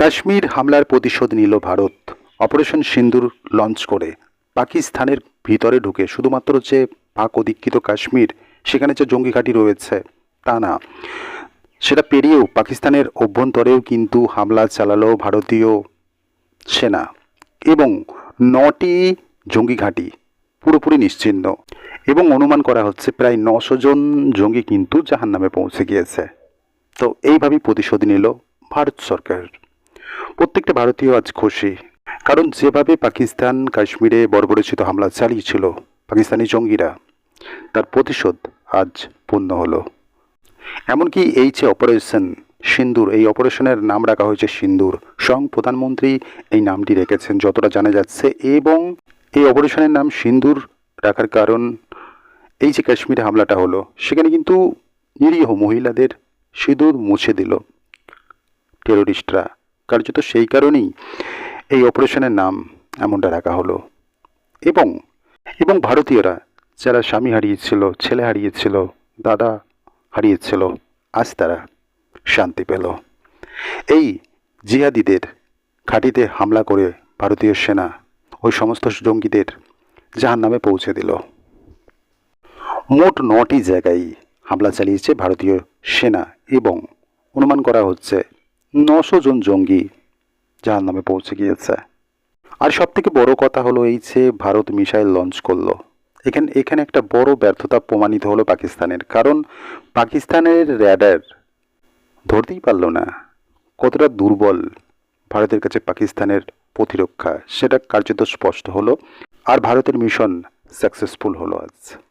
কাশ্মীর হামলার প্রতিশোধ নিল ভারত। অপারেশন সিন্দুর লঞ্চ করে পাকিস্তানের ভিতরে ঢুকে শুধুমাত্র যে পাক অধিকৃত কাশ্মীর, সেখানে যে জঙ্গি ঘাঁটি রয়েছে, তা না। সেটা পেরিয়েও পাকিস্তানের অভ্যন্তরেও কিন্তু হামলা চালালো ভারতীয় সেনা এবং নটি জঙ্গি ঘাঁটি পুরোপুরি নিশ্চিহ্ন এবং অনুমান করা হচ্ছে প্রায় নশো জন জঙ্গি কিন্তু জাহান নামে পৌঁছে গিয়েছে। তো এইভাবেই প্রতিশোধ নিল ভারত সরকার। প্রত্যেকটা ভারতীয় আজ খুশি। কারণ যেভাবে পাকিস্তান কাশ্মীরে বর্বরচিত হামলা চালিয়েছিল পাকিস্তানি জঙ্গিরা, তার প্রতিশোধ আজ পূর্ণ হলো। এমনকি এই যে অপারেশন সিন্দুর, এই অপারেশনের নাম রাখা হয়েছে সিন্দুর। স্বয়ং প্রধানমন্ত্রী এই নামটি রেখেছেন, যতটা জানা যাচ্ছে, এবং এই অপারেশনের নাম সিন্দুর রাখার কারণ এই যে কাশ্মীরে হামলাটা হলো, সেখানে কিন্তু নিরীহ মহিলাদের সিঁদুর মুছে দিল টেরোরিস্টরা কার্যত সেই কারণেই এই অপারেশনের নাম এমনটা রাখা হলো। এবং এবং ভারতীয়রা, যারা স্বামী হারিয়েছিল, ছেলে হারিয়েছিল, দাদা হারিয়েছিল, আজ তারা শান্তি পেল। এই জিহাদিদের ঘাঁটিতে হামলা করে ভারতীয় সেনা ওই সমস্ত জঙ্গিদের জাহান নামে পৌঁছে দিল। মোট নটি জায়গায় হামলা চালিয়েছে ভারতীয় সেনা এবং অনুমান করা হচ্ছে নশো জন জঙ্গি জাহান নামে পৌঁছে গিয়েছে। আর সব থেকে বড় কথা হলো এই যে ভারত মিসাইল লঞ্চ করল। এখানে এখানে একটা বড় ব্যর্থতা প্রমাণিত হলো পাকিস্তানের। কারণ পাকিস্তানের র্যাডার ধরতেই পারল না কতটা দুর্বল ভারতের কাছে পাকিস্তানের প্রতিরক্ষা। সেটা কার্যত স্পষ্ট হলো। আর ভারতের মিশন সাকসেসফুল হলো আজ।